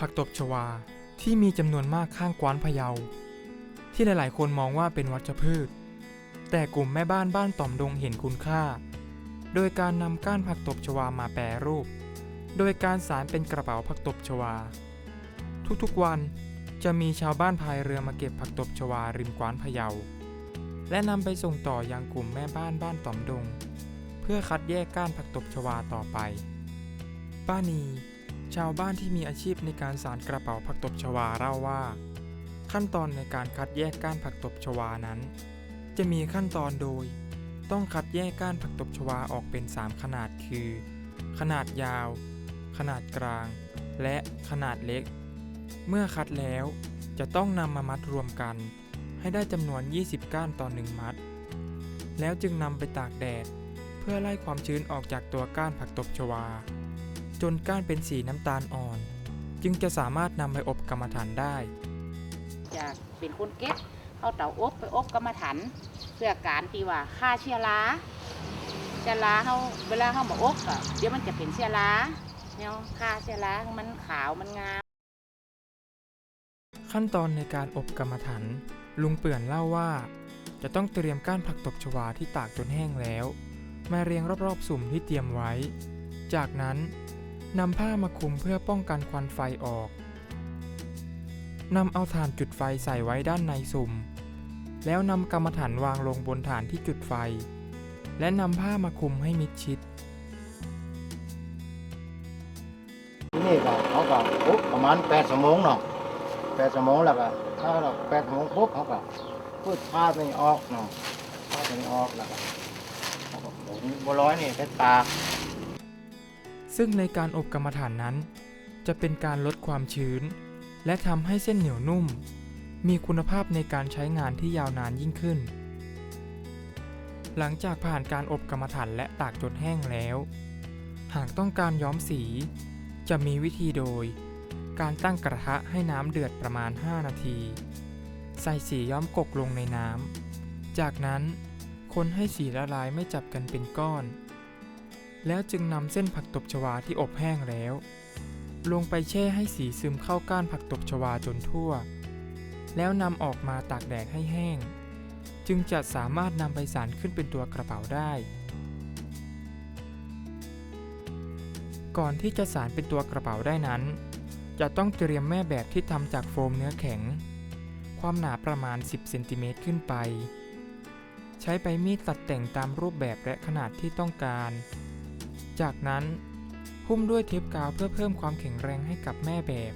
ผักตบชวาที่มีจำนวนมากข้างกวานพะเยา ที่หลายๆ คนมองว่าเป็นวัชพืช แต่กลุ่มแม่บ้านบ้านต่อมดงเห็นคุณค่า โดยการนำก้านผักตบชวามาแปรรูป โดยการสารเป็นกระเป๋าผักตบชวา ทุกๆวันจะมีชาวบ้านพายเรือมาเก็บผักตบชวาริมกวานพะเยา และนำไปส่งต่อยังกลุ่มแม่บ้านบ้านต่อมดง เพื่อคัดแยกก้านผักตบชวาต่อไป ป้านี ชาวบ้านที่มีอาชีพในการสารกระเป๋าผักตบชวาเล่าว่า ขั้นตอนในการคัดแยกก้านผักตบชวานั้น จะมีขั้นตอนโดย ต้องคัดแยกก้านผักตบชวาออกเป็น 3 ขนาดคือ ขนาดยาว ขนาดกลาง และขนาดเล็ก เมื่อคัดแล้วจะต้องนำมามัดรวมกัน ให้ได้จำนวน 20 ก้านต่อ 1 มัด แล้วจึงนำไปตากแดด เพื่อไล่ความชื้นออกจากตัวก้านผักตบชวา จนก้านเป็นสีน้ำตาลอ่อน จึงจะสามารถนำไปอบกรรมฐานได้จะเป็นคนเก็บเอาเตาอบไปอบกรรมฐานเพื่อการที่ว่าฆ่าเชื้อราเชื้อราเขาเวลาเขามาอบก็เดี๋ยวมันจะเป็นเชื้อราเนี่ยฆ่าเชื้อราให้มันขาวมันงามขั้นตอนในการอบกรรมฐานลุงเปื่อนเล่าว่า จะต้องเตรียมก้านผักตบชวาที่ตากจนแห้งแล้ว มาเรียงรอบๆสุ่มที่เตรียมไว้ จากนั้น นำผ้ามาคลุมเพื่อป้องกันควันไฟออก นำเอาถ่านจุดไฟใส่ไว้ด้านในสุ่ม แล้วนำกรรมฐานวางลงบนฐานที่จุดไฟ และนำผ้ามาคลุมให้มิดชิด ที่นี่ก็เขาก็ปุ๊บประมาณแปดชั่วโมงเนาะแปดชั่วโมงแล้วก็ถ้าเราแปดชั่วโมงปุ๊บเขาก็พูดผ้าตัวนี้ออกเนาะผ้าตัวนี้ออกแล้วก็เขาก็หมุนบัวร้อยนี่ไปตาก ซึ่งในการอบกรรมฐานนั้น จะเป็นการลดความชื้น และทำให้เส้นเหนียวนุ่ม มีคุณภาพในการใช้งานที่ยาวนานยิ่งขึ้น หลังจากผ่านการอบกรรมฐานและตากจนแห้งแล้ว หากต้องการย้อมสี จะมีวิธีโดย การตั้งกระทะให้น้ำเดือดประมาณ 5 นาที ใส่สีย้อมกกลงในน้ำจากนั้นคนให้สีละลายไม่จับกันเป็นก้อน แล้วจึงนำเส้นผักตบชวาที่อบแห้งแล้ว ลงไปแช่ให้สีซึมเข้าก้านผักตบชวาจนทั่ว แล้วนำออกมาตากแดดให้แห้ง จึงจะสามารถนำไปสารขึ้นเป็นตัวกระเป๋าได้ ก่อนที่จะสารเป็นตัวกระเป๋าได้นั้น จะต้องเตรียมแม่แบบที่ทำจากโฟมเนื้อแข็ง ความหนาประมาณ 10เซนติเมตรขึ้นไปใช้ใบมีดตัดแต่งตามรูปแบบและขนาดที่ต้องการ จากนั้นหุ้มด้วยเทปกาวเพื่อเพิ่มความแข็งแรงให้กับแม่แบบ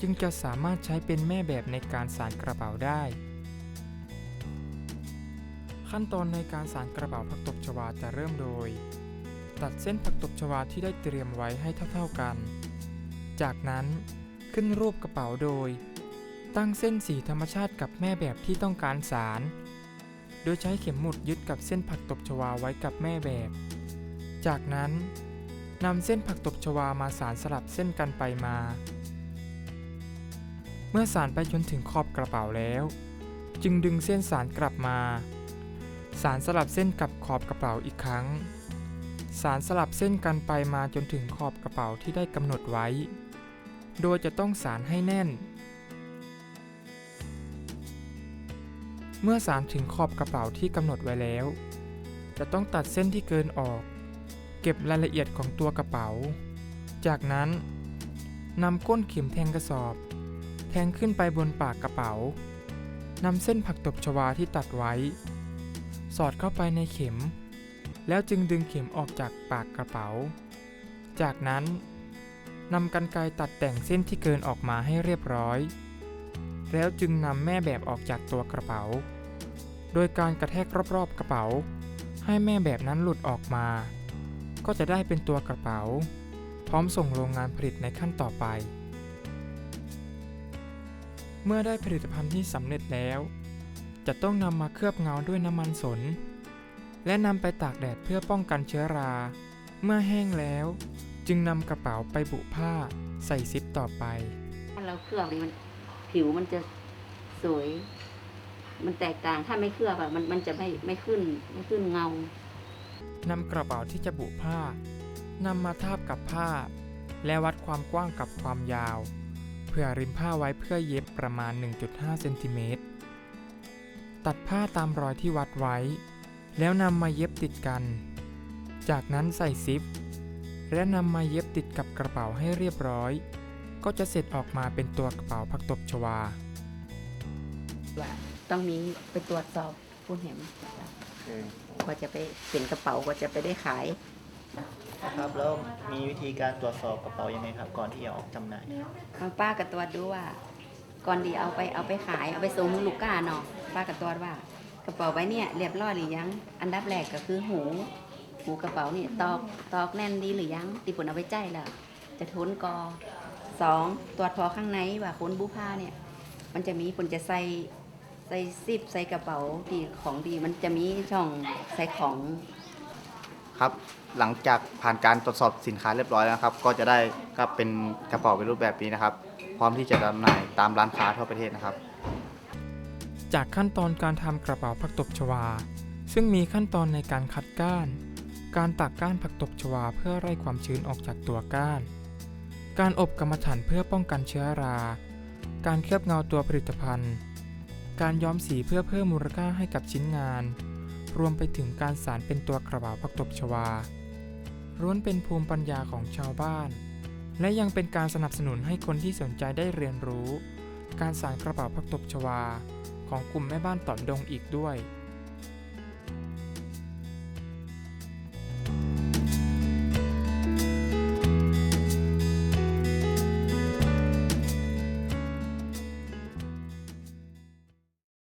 จึงจะสามารถใช้เป็นแม่แบบในการสานกระเป๋าได้ ขั้นตอนในการสานกระเป๋าผักตบชวาจะเริ่มโดย ตัดเส้นผักตบชวาที่ได้เตรียมไว้ให้เท่าๆกัน จากนั้นขึ้นรูปกระเป๋าโดย ตั้งเส้นสีธรรมชาติกับแม่แบบที่ต้องการสารโดยใช้เข็มหมุดยึดกับเส้นผักตบชวาไว้กับแม่แบบ จากนั้นนำเส้นผักตบชวามาสารสลับเส้นกันไปมา เมื่อสารไปจนถึงขอบกระเป๋าแล้ว จึงดึงเส้นสารกลับมา สารสลับเส้นกับขอบกระเป๋าอีกครั้ง สารสลับเส้นกันไปมาจนถึงขอบกระเป๋าที่ได้กำหนดไว้ โดยจะต้องสารให้แน่น เมื่อสารถึงขอบกระเป๋าที่กำหนดไว้แล้ว จะต้องตัดเส้นที่เกินออก เก็บรายละเอียดของตัวกระเป๋า จากนั้นนำก้นเข็มแทงกระสอบ แทงขึ้นไปบนปากกระเป๋านำเส้นผักตบชวาที่ตัดไว้ สอดเข้าไปในเข็ม แล้วจึงดึงเข็มออกจากปากกระเป๋า จากนั้นนำกรรไกรตัดแต่งเส้นที่เกินออกมาให้เรียบร้อย แล้วจึงนำแม่แบบออกจากตัวกระเป๋า โดยการกระแทกรอบๆกระเป๋า ให้แม่แบบนั้นหลุดออกมา ก็จะได้เป็นตัวกระเป๋า พร้อมส่งโรงงานผลิตในขั้นต่อไป เมื่อได้ผลิตภัณฑ์ที่สำเร็จแล้ว จะต้องนำมาเคลือบเงาด้วยน้ำมันสน และนำไปตากแดดเพื่อป้องกันเชื้อรา เมื่อแห้งแล้ว จึงนำกระเป๋าไปบุผ้าใส่ซิปต่อไปถ้าเราเคลือบนี่มันผิวมันจะสวย มันแตกต่างถ้าไม่เคลือบอะมันมันจะไม่ไม่ขึ้นไม่ขึ้นเงา นำกระเป๋าที่จะบุผ้านำมาทาบกับผ้า และวัดความกว้างกับความยาวผื่อริมผ้าไว้เพื่อเย็บประมาณ 1.5 เซนติเมตร ตัดผ้าตามรอยที่วัดไว้ แล้วนำมาเย็บติดกัน จากนั้นใส่ซิป และนำมาเย็บติดกับกระเป๋าให้เรียบร้อย ก็จะเสร็จออกมาเป็นตัวกระเป๋าผักตบชวา ว่าต้องมีไปตรวจสอบ ผู้เห็นกว่าจะไปเป็นกระเป๋ากว่าจะไปได้ขาย ครับแล้วมีวิธีการตรวจสอบกระเป๋ายังไงครับ ก่อนที่จะออกจำหน่ายเอาป้ากับตัวจดูว่า ก่อนดีเอาไปเอาไปขายเอาไปส่งลูกค้าเนาะป้ากับตัวจว่ากระเป๋าใบเนี่ยเรียบร้อยหรือยัง อันดับแรกก็คือหูหูกระเป๋าเนี่ยตอกตอกแน่นดีหรือยังตีผลเอาไปใจายแล้วจะทนกอสองตรวจพอข้างในว่าคนบูผ้าเนี่ย มันจะมีผลจะใส่ ใส่ซิปใส่กระเป๋าดีของดีมันจะมีช่องใส่ของครับ หลังจากผ่านการตรวจสอบสินค้าเรียบร้อยแล้วนะครับ ก็จะได้ก็เป็นกระเป๋าเป็นรูปแบบนี้นะครับ พร้อมที่จะจำหน่ายตามร้านค้าทั่วประเทศนะครับ จากขั้นตอนการทำกระเป๋าผักตบชวา ซึ่งมีขั้นตอนในการคัดก้าน การตักก้านผักตบชวาเพื่อไล่ความชื้นออกจากตัวก้าน การอบกรรมฐานเพื่อป้องกันเชื้อรา การเคลือบเงาตัวผลิตภัณฑ์ การย้อมสีเพื่อเพิ่มมูลค่าให้กับชิ้นงาน รวมไปถึงการสารเป็นตัวกระเป๋าผักตบชวาล้วนเป็นภูมิปัญญาของชาวบ้าน และยังเป็นการสนับสนุนให้คนที่สนใจได้เรียนรู้ การสารกระเป๋าผักตบชวา ของกลุ่มแม่บ้านต่อมดงอีกด้วย